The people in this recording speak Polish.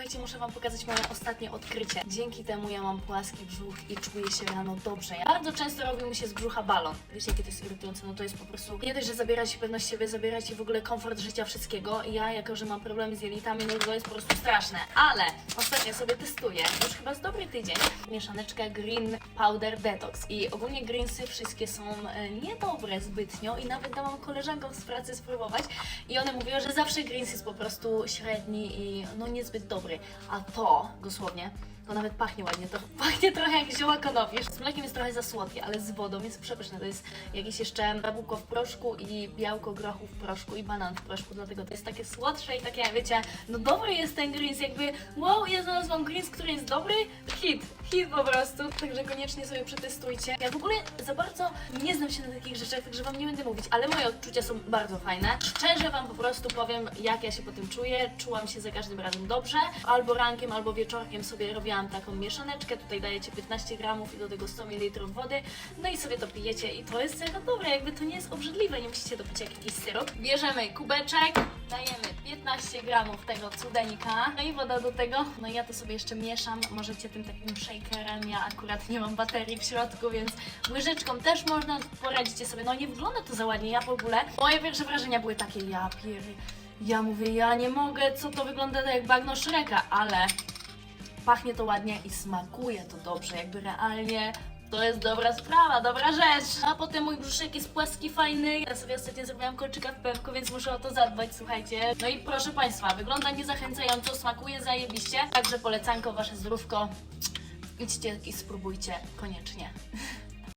Słuchajcie, muszę wam pokazać moje ostatnie odkrycie. Dzięki temu ja mam płaski brzuch i czuję się rano dobrze. Ja bardzo często robił mi się z brzucha balon. Wiecie, jakie to jest irytujące? No to jest po prostu nie dość, że zabiera ci pewność siebie, zabiera ci w ogóle komfort życia, wszystkiego. I ja, jako że mam problemy z jelitami, no to jest po prostu straszne. Ale ostatnio sobie testuję, już chyba z dobry tydzień, mieszaneczkę Green Powder Detox. I ogólnie greensy wszystkie są e, niedobre zbytnio i nawet dałam koleżankom z pracy spróbować i one mówiły, że zawsze greens jest po prostu średni i no niezbyt dobry. A to, dosłownie, to nawet pachnie ładnie, to pachnie trochę jak zioła konopi. Z mlekiem jest trochę za słodkie, ale z wodą jest przepyszne. To jest jakieś jeszcze jabłko w proszku i białko grochu w proszku i banan w proszku, dlatego to jest takie słodsze i takie, wiecie, no dobry jest ten greens, jakby wow, ja znalazłam greens, który jest dobry, hit, hit po prostu, także koniecznie sobie przetestujcie. Ja w ogóle za bardzo nie znam się na takich rzeczach, także Wam nie będę mówić, ale moje odczucia są bardzo fajne. Szczerze Wam po prostu powiem, jak ja się po tym czuję. Czułam się za każdym razem dobrze. Albo rankiem, albo wieczorkiem sobie robiłam taką mieszaneczkę. Tutaj dajecie 15 gramów i do tego 100 ml wody. No i sobie to pijecie i to jest serio dobre, jakby to nie jest obrzydliwe, nie musicie jak jakiś syrop. Bierzemy kubeczek, dajemy 15 gramów tego cudenika, no i woda do tego. No i ja to sobie jeszcze mieszam, możecie tym takim shakerem, ja akurat nie mam baterii w środku, więc łyżeczką też można, poradzicie sobie. No nie wygląda to za ładnie, ja w ogóle, moje pierwsze wrażenia były takie, ja pier... Ja mówię, ja nie mogę, co to wygląda tak jak bagno Shreka, ale pachnie to ładnie i smakuje to dobrze, jakby realnie to jest dobra sprawa, dobra rzecz. A potem mój brzuszek jest płaski, fajny. Ja sobie ostatnio zrobiłam kolczyka w pewku, więc muszę o to zadbać, słuchajcie. No i proszę Państwa, wygląda niezachęcająco, smakuje zajebiście. Także polecanko, Wasze zdrówko. Idźcie i spróbujcie koniecznie.